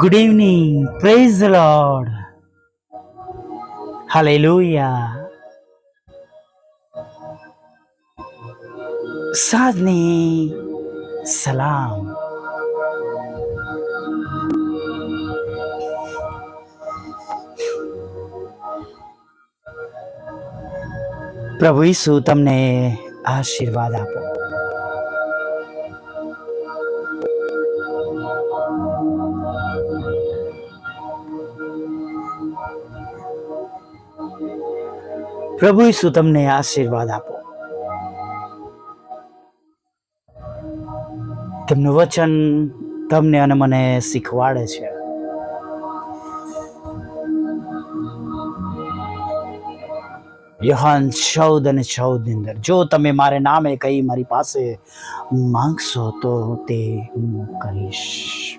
Good evening. Praise the Lord. Hallelujah. સાંજની સલામ પ્રભુ ઈસુ તમને આશીર્વાદ આપો પ્રભુ ઈસુ તમને આશીર્વાદ આપો. તેમનું વચન તમને અને મને શીખવાડે છે. યહાન ચૌદ અને ચૌદની અંદર, જો તમે મારે નામે કઈ મારી પાસે માંગશો તો તે હું કરીશ.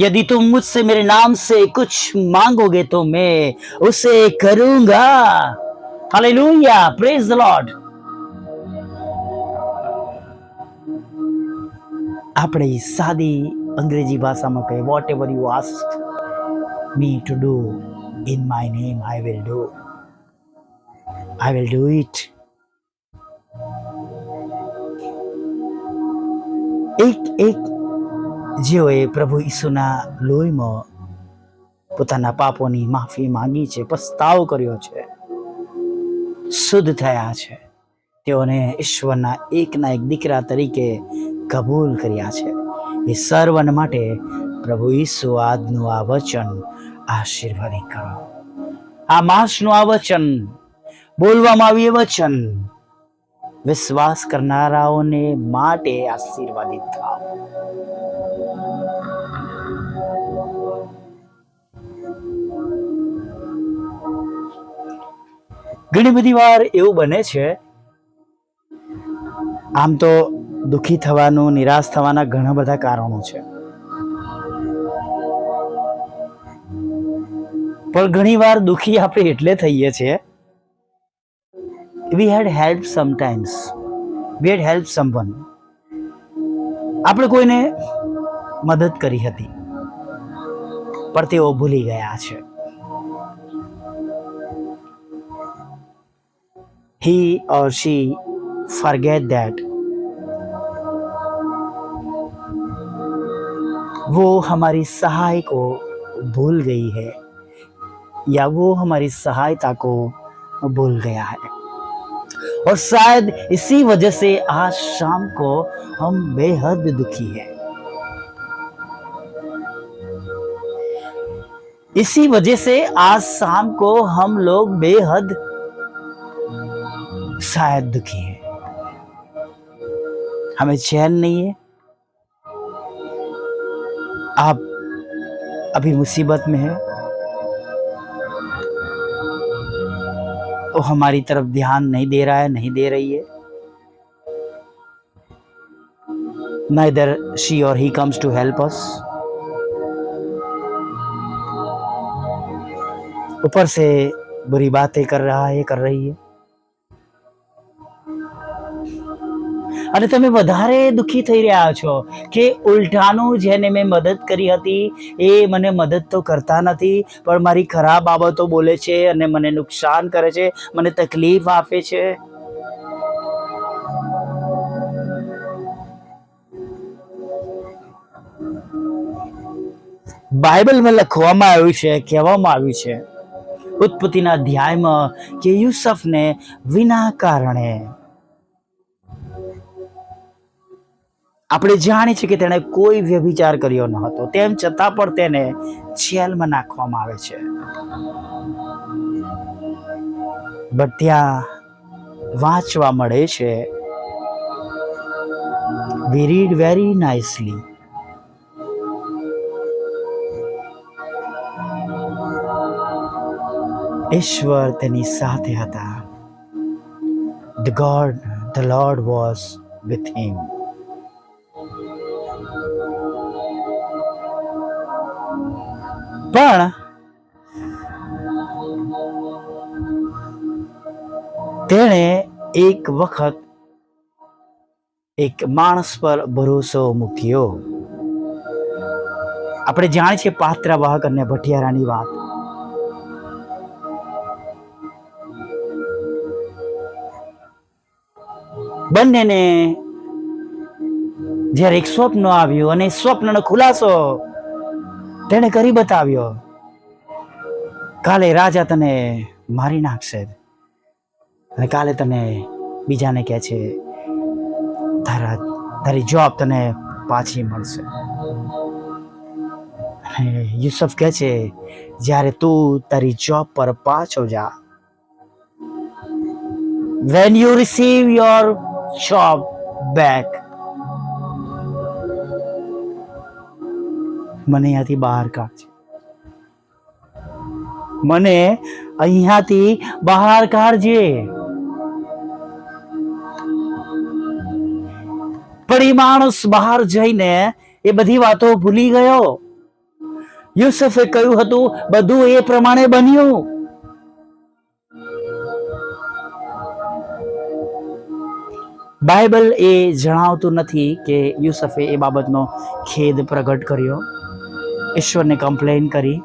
यदि तुम मुझसे मेरे नाम से कुछ मांगोगे तो मैं उसे करूंगा हालेलुया प्रेज द लॉर्ड આપણે સાદી અંગ્રેજી ભાષામાં કહીએ whatever you ask me to do in my name I will do I will do it એક એક જેઓએ પ્રભુ ઈસુના લોહીમાં પોતાના પાપોની માફી માંગી છે, પસ્તાવ કર્યો છે, શુદ્ધ થયા છે. તેઓને ઈશ્વરના એકના એક દીકરા તરીકે કબૂલ કર્યા છે. એ સર્વન માટે પ્રભુ ઈસુ આજનું આ વચન આશીર્વાદિત કરો. આ માસનું આ વચન, બોલવામાં આવ્યું વચન, વિશ્વાસ કરનારાઓને માટે આશીર્વાદિત થાવ ઘણી બધી વાર એવું બને છે, આમ તો દુઃખી થવાનું, નિરાશ થવાના ઘણા બધા કારણો છે. પણ ઘણી વાર દુઃખી આપણે એટલે થઈએ છીએ we had help sometimes we had help someone આપણે કોઈને મદદ કરી હતી, પણ તેઓ ભૂલી ગયા છે. He or she forget that. वो हमारी सहाय को भूल गई है, या वो हमारी सहायता को भूल गया है। और शायद इसी वजह से आज शाम को हम बेहद दुखी हैं। इसी वजह से आज शाम को हम लोग बेहद शायद दुखी है। हमें चैन नहीं है। आप अभी मुसीबत में है। वो हमारी तरफ़ ध्यान नहीं दे रहा है, नहीं दे रही है। Neither she or he comes to help us ऊपर से बुरी बातें कर रहा है, कर रही है। અને તમે વધારે દુઃખી થઈ રહ્યા છો કે ઉલટાનું જેને મેં મદદ કરી હતી, એ મને મદદ તો કરતા નથી, પણ મારી ખરાબ બાબતો બોલે છે અને મને નુકસાન કરે છે, મને તકલીફ આપે છે. બાઇબલમાં લખવામાં આવ્યું છે, કહેવામાં આવ્યું છે, ઉત્પત્તિના અધ્યાયમાં કે યુસફને વિના કારણે આપણે જાણીએ છીએ કે તેણે કોઈ વ્યભિચાર કર્યો ન હતો. તેમ છતાં પણ તેને જેલમાં નાખવામાં આવે છે. બટ ત્યાં વાંચવા મળે છે વી રીડ વેરી નાઇસલી ઈશ્વર તેની સાથે હતા. The God the Lord was with him પણ તેણે એક વખત એક માણસ પર ભરોસો મૂક્યો. આપણે જાણીએ છીએ પાત્રા વાહક અને ભટિયારાની વાત. બંનેને જ્યારે એક સ્વપ્ન આવ્યું અને સ્વપ્નનો ખુલાસો તેણે કરી બતાવ્યો, કાલે રાજા તને મારી નાખશે. અને કાલે તને બીજાને કહે છે, તારા, તારી જોબ તને પાછી મળશે. યુસુફ કહે છે, જ્યારે તું તારી જોબ પર પાછો જા when you receive your job back મને અહીંયાથી બહાર કાઢજે. મને અહીંયાથી બહાર કાઢજે. પણ એ માણસ બહાર જઈને એ બધી વાતો ભૂલી ગયો. યુસુફે કહ્યું હતું, બધું એ પ્રમાણે બન્યું. બાઇબલ એ જણાવતું નથી કે યુસુફે એ બાબતનો ખેદ પ્રગટ કર્યો. ઈશ્વરને કમ્પ્લેન કરી.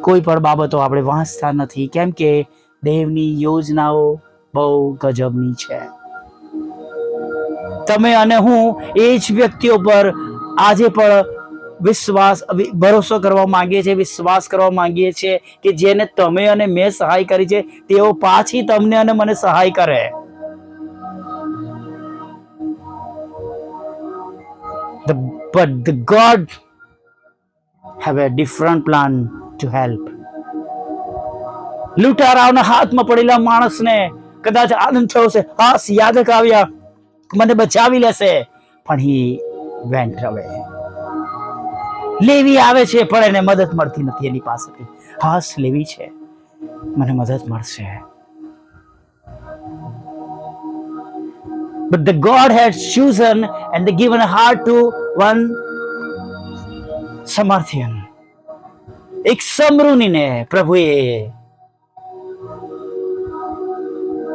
કોઈ પણ બાબતો આપણે વાંચતા નથી. કેમ કે દેવની યોજનાઓ બહુ ગજબની છે. તમે અને હું એ જ વ્યક્તિઓ પર આજે પણ વિશ્વાસ ભરોસો કરવા માંગીએ છીએ, વિશ્વાસ કરવા માંગીએ છીએ કે જેને તમે અને મેં સહાય કરી છે, તેઓ પાછી તમને અને મને સહાય કરે. But the God have a different plan to help. લૂંટારાઓના હાથમાં પડેલા માણસને કદાચ આનંદ થયો છે હાસ યાદક આવ્યા મને બચાવી લેશે. પણ હી વેન્ટ અવે લેવી આવે છે, પણ એને મદદ મળતી નથી એની પાસેથી. હાસ, લેવી છે. મને મદદ મળશે. But the God had chosen they given a heart to one સમર્થ્યન. એક સમરૂનીને પ્રભુએ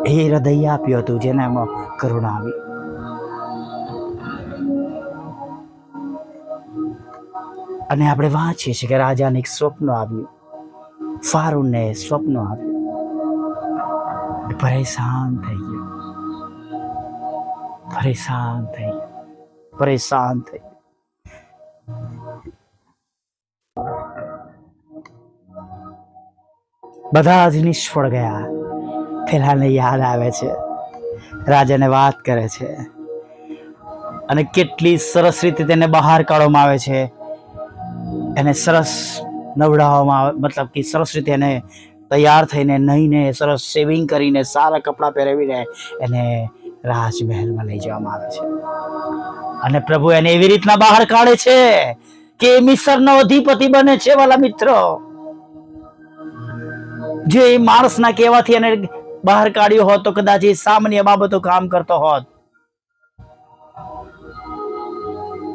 એ હૃદય આપ્યું હતું જેનામાં કરુણા આવી. અને આપણે વાંચીએ છીએ કે રાજાને એક સ્વપ્ન આવ્યું. ફારૂનને સ્વપ્ન આવ્યું. પરેશાન થઈ ગયો. પરેશાન થઈ ગયો. પરેશાન થઈ ગયો. બધા જ નિષ્ફળ ગયા. પેલાને યાદ આવે છે. રાજાને વાત કરે છે. અને કેટલી સરસ રીતે તેને બહાર કાઢવામાં આવે છે. એને સરસ નવડાવવામાં આવે, મતલબ કે સરસ રીતે એને તૈયાર થઈને નહીને સરસ સેવિંગ કરીને સારા કપડાં પહેરાવીને એને રાજમહેલમાં લઈ જવામાં આવે છે. અને પ્રભુ એને એવી રીતના બહાર કાઢે છે કે મિસરનો અધિપતિ બને છે, વાલા મિત્રો. જે માણસના કહેવાથી એને બહાર કાઢ્યો હોત તો કદાચ એ સામાન્ય બાબતો કામ કરતો હોત.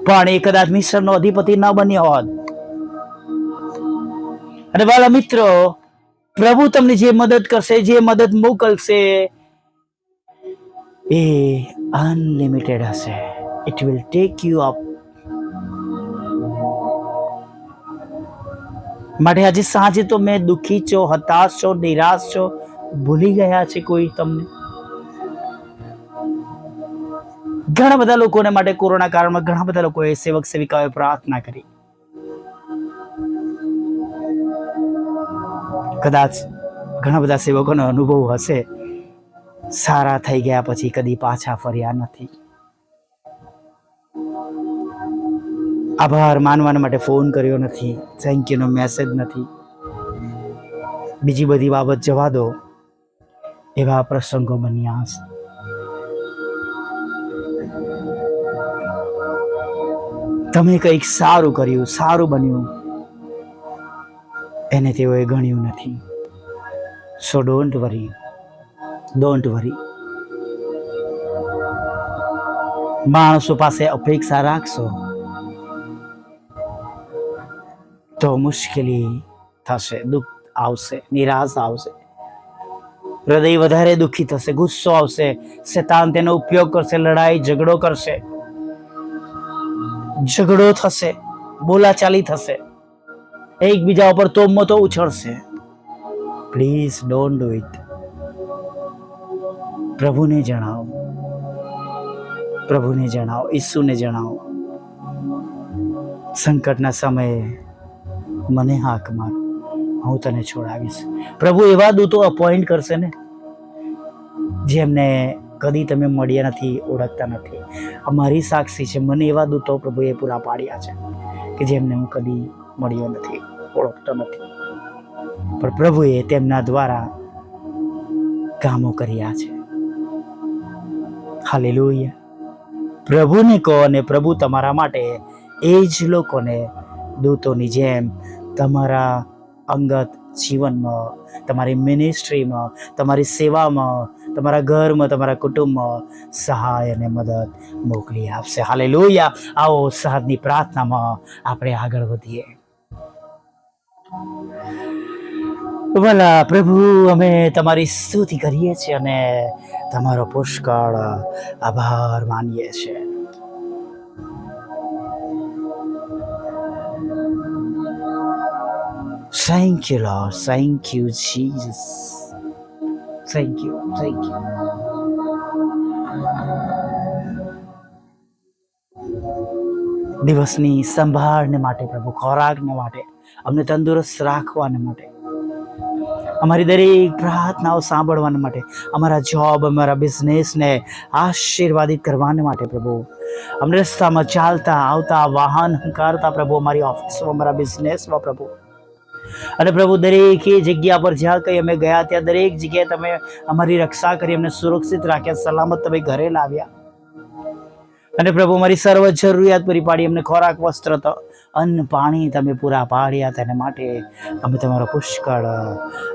પણ એ કદાચ મિશ્રનો અધિપતિ ન બન્યો હોત. અને વાલા મિત્રો, પ્રભુ તમને જે મદદ કરશે, જે મદદ મોકલશે, એ અનલિમિટેડ હશે. It will take you up માટે આજે સાંજે તો મેં દુઃખી છો, હતાશ છો, નિરાશ છો. ભૂલી ગયા છે કોઈ તમને? ઘણા બધા લોકોને માટે કોરોના કાળમાં ઘણા બધા લોકોએ સેવક સેવિકાઓએ પ્રાર્થના કરી. કદાચ ઘણા બધા સેવકોનો અનુભવ હશે. સારા થઈ ગયા પછી કદી પાછા ફર્યા નથી. આભાર માનવાના માટે ફોન કર્યો નથી. થેન્ક યુનો મેસેજ નથી. બીજી બધી બાબત જવા દો. એવા પ્રસંગો બન્યા હશે તમે કંઈક સારું કર્યું, સારું બન્યું. એને તેઓએ ગણ્યું નથી. સો ડોન્ટ વરી ડોન્ટ વરી માણસો પાસે અપેક્ષા રાખશો. તો મુશ્કેલી થશે દુઃખ આવશે નિરાશ આવશે હૃદય વધારે દુઃખી થશે ગુસ્સો આવશે શેતાન તેનો ઉપયોગ કરશે લડાઈ ઝઘડો કરશે ઝઘડો થશે બોલાચાલી થશે એકબીજા ઉપર તોમો તો ઉછળશે પ્લીઝ ડોન્ટ ડુ ઇટ પ્રભુને જણાવો પ્રભુને જણાવો ઈસુને જણાવો સંકટના સમયે મને હાક માર. હું તને છોડાવીશ. પ્રભુ, એવા દૂતો અપોઇન્ટ કરશે ને, જેમને કદી તમે મળ્યા નથી, ઓળખતા નથી. આ મારી સાક્ષી છે. મને એવા દૂતો પ્રભુએ પૂરા પાડ્યા છે કે જેમને હું કદી મળ્યો નથી, ઓળખતો નથી. પણ પ્રભુએ તેમના દ્વારા કામો કર્યા છે. હાલેલુયા. પ્રભુને કહો અને પ્રભુ તમારા માટે એ જ લોકોને દૂતોની જેમ તમારા અંગત જીવનમાં, તમારી મિનિસ્ટ્રીમાં તમારી સેવામાં, તમારા ઘરમાં, તમારા કુટુંબમાં સહાય અને મદદ મોકલી આપશે. હાલે લોહિયા આવો સાધની પ્રાર્થનામાં આપણે આગળ વધીએ. ભલા પ્રભુ, અમે તમારી સ્તુતિ કરીએ છીએ અને તમારો પુષ્કળ આભાર માનીએ છીએ. Thank you, Lord. Thank you, Jesus. Thank you. Thank you. દિવસની સંભાળને માટે પ્રભુ ખોરાકને માટે અમને તંદુરસ્ત રાખવાને માટે અમારી દરેક પ્રાર્થનાઓ સાંભળવાને માટે અમારા જોબ અમારા બિઝનેસને આશીર્વાદિત કરવાને માટે પ્રભુ અમને રસ્તામાં ચાલતા આવતા વાહન હંકારતા પ્રભુ અમારી ઓફિસમાં અમારા બિઝનેસમાં પ્રભુ અને પ્રભુ, દરેક જગ્યા પર જ્યાં કંઈ અમે ગયા ત્યાં દરેક જગ્યાએ તમે અમારી રક્ષા કરી, અમને સુરક્ષિત રાખ્યા, સલામત તમે ઘરે લાવ્યા. અને પ્રભુ, અમારી સર્વ જરૂરિયાત પૂરી પાડી, અમને ખોરાક, વસ્ત્ર તો અન્ન, પાણી તમે પૂરા પાડ્યા તેના માટે અમે તમારો પુષ્કળ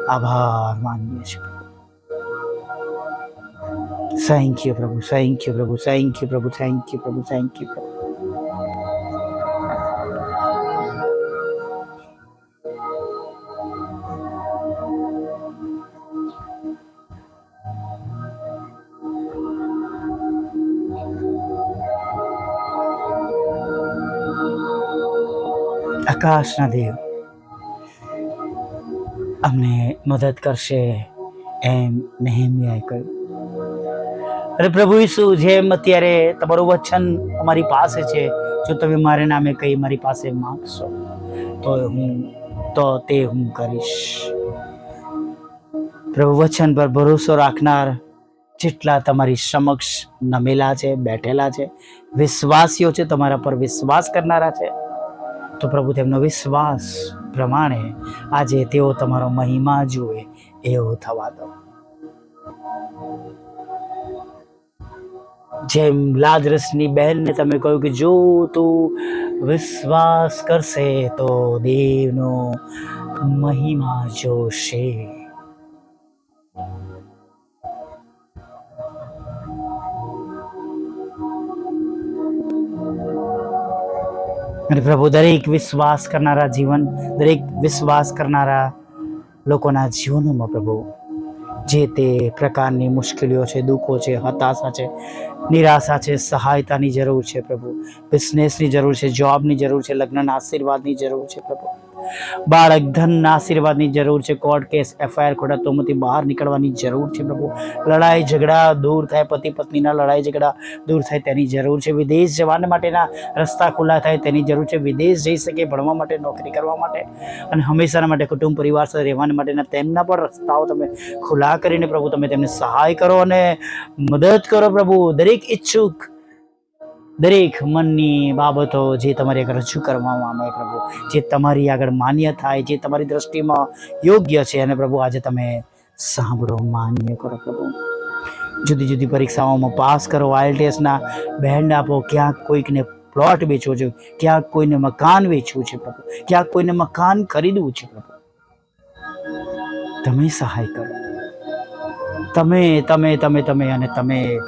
આભાર માનીએ છીએ. થેન્ક યુ પ્રભુ થેન્ક યુ પ્રભુ થેન્ક યુ પ્રભુ થેન્ક યુ પ્રભુ થેન્ક યુ પ્રભુ. આકાશના દેવ. અમને મદદ કરશે એમ નહેમિયાએ કહ્યું. અરે પ્રભુ ઈસુ, જેમ અત્યારે તમારું વચન અમારી પાસે છે, જો તમે મારે નામે કહી મારી પાસે માંગશો, તો હું, તો તે હું કરીશ. પ્રભુ, વચન પર ભરોસો રાખનાર જેટલા તમારી સમક્ષ નમેલા છે, બેઠેલા છે, વિશ્વાસીઓ છે, તમારા પર વિશ્વાસ કરનારા છે તો પ્રભુ તેમનો વિશ્વાસ પ્રમાણે આજે તેઓ તમારો મહિમા જુએ એવો થવા દો. જેમ લાદરસની બહેનને તમે કહ્યું કે જો તું વિશ્વાસ કરશે તો દેવનો મહિમા જોશે. અને પ્રભુ, દરેક વિશ્વાસ કરનારા જીવન, દરેક વિશ્વાસ કરનારા લોકોના જીવનોમાં પ્રભુ, જે તે પ્રકારની મુશ્કેલીઓ છે, દુઃખો છે, હતાશા છે નિરાશા છે, સહાયતાની જરૂર છે પ્રભુ. બિઝનેસની જરૂર છે જોબની જરૂર છે, લગ્નના આશીર્વાદની જરૂર છે પ્રભુ. બાળક ધનના આશીર્વાદની જરૂર છે કોર્ટ કેસ એફઆઈઆર ખોટા તોમાંથી બહાર નીકળવાની જરૂર છે પ્રભુ. લડાઈ, ઝઘડા દૂર થાય પતિ પત્નીના લડાઈ, ઝઘડા દૂર થાય તેની જરૂર છે. વિદેશ જવાને માટેના રસ્તા ખુલ્લા થાય તેની જરૂર છે. વિદેશ જઈ શકે, ભણવા માટે, નોકરી કરવા માટે અને હંમેશાના માટે કુટુંબ પરિવાર સાથે રહેવાને માટેના તેમના પણ રસ્તાઓ તમે ખુલ્લા કરીને પ્રભુ તમે તેમને સહાય કરો અને મદદ કરો પ્રભુ. દરેક ઈચ્છુક દરેક મનની બાબતો જે તમારી આગળ રજૂ કરવામાં આવે પ્રભુ, જે તમારી આગળ માન્ય થાય, જે તમારી દ્રષ્ટિમાં યોગ્ય છે અને પ્રભુ આજે તમે સાંભળો, માન્ય કરો પ્રભુ. જુદી જુદી પરીક્ષાઓમાં પાસ કરો, આઈએલટીએસના બેન્ડ આપો, ક્યાંક કોઈકને પ્લોટ વેચવો છે, ક્યાંક કોઈને મકાન વેચવું છે પ્રભુ, ક્યાંક કોઈને મકાન ખરીદવું છે પ્રભુ. તમે સહાય કરો. તમે તમે તમે તમે અને તમે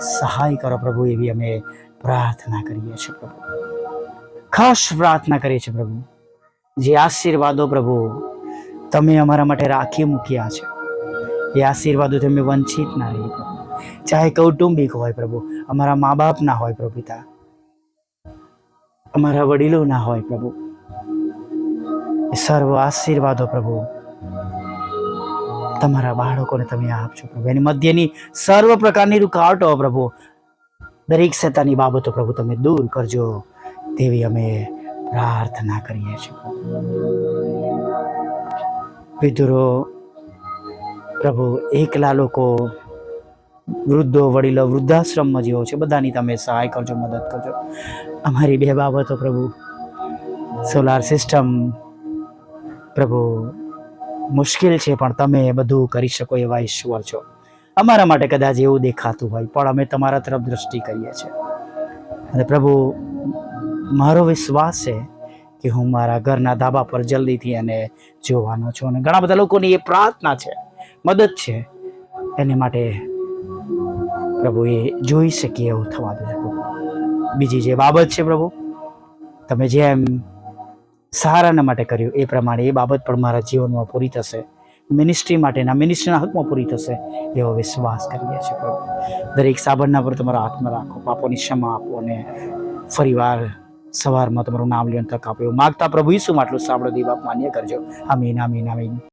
સહાય કરો પ્રભુ એવી અમે પ્રાર્થના કરીએ છીએ પ્રભુ. ખાસ પ્રાર્થના કરીએ છીએ પ્રભુ. જે આશીર્વાદો પ્રભુ તમે અમારા માટે રાખી મૂક્યા છે, એ આશીર્વાદો તમે વંચિત ના રહી ચાહે કૌટુંબિક હોય પ્રભુ, અમારા મા બાપના હોય પ્રભુ પિતા, અમારા વડીલો ના હોય પ્રભુ. સર્વ આશીર્વાદો પ્રભુ તમારા બાળકોને તમે આપજો પ્રભુ. એની મધ્યની સર્વ પ્રકારની રૂકાવટો પ્રભુ. દરેક શેતાની બાબતો પ્રભુ તમે દૂર કરજો. તેવી અમે પ્રાર્થના કરીએ છીએ વિધુરો, પ્રભુ, એકલા લોકો, વૃદ્ધો, વડીલો, વૃદ્ધાશ્રમમાં જેવો છે, બધાની તમે સહાય કરજો, મદદ કરજો. અમારી બે બાબતો પ્રભુ. સોલાર સિસ્ટમ પ્રભુ મુશ્કેલ છે, પણ તમે બધું કરી શકો એવા ઈશ્વર છો. અમારા માટે કદાચ એવું દેખાતું હોય, પણ અમે તમારા તરફ દ્રષ્ટિ કરીએ છીએ. અને પ્રભુ, મારો વિશ્વાસ છે કે હું મારા ઘરના ધાબા પર જલ્દીથી એને જોવાનો છું. અને ઘણા બધા લોકોની એ પ્રાર્થના છે, મદદ છે, એને માટે પ્રભુ એ જોઈ શકીએ એવું થવા દે બીજી જે બાબત છે પ્રભુ, તમે જેમ સહારાના માટે કર્યું. એ પ્રમાણે એ બાબત પણ મારા જીવનમાં પૂરી થશે. મિનિસ્ટ્રી માટેના મિનિસ્ટ્રીના હકમાં પૂરી થશે એવો વિશ્વાસ કરીએ છીએ પ્રભુ. દરેક સાબરના પર તમારા હાથમાં રાખો. પાપોની ક્ષમા આપો અને ફરીવાર સવારમાં તમારું નામ લેવાનું તક આપો. એવું માગતા પ્રભુ ઈસુ માટલું સાંભળો. દીપ આપ માન્ય કરજો. આમીન આમીન આમીન.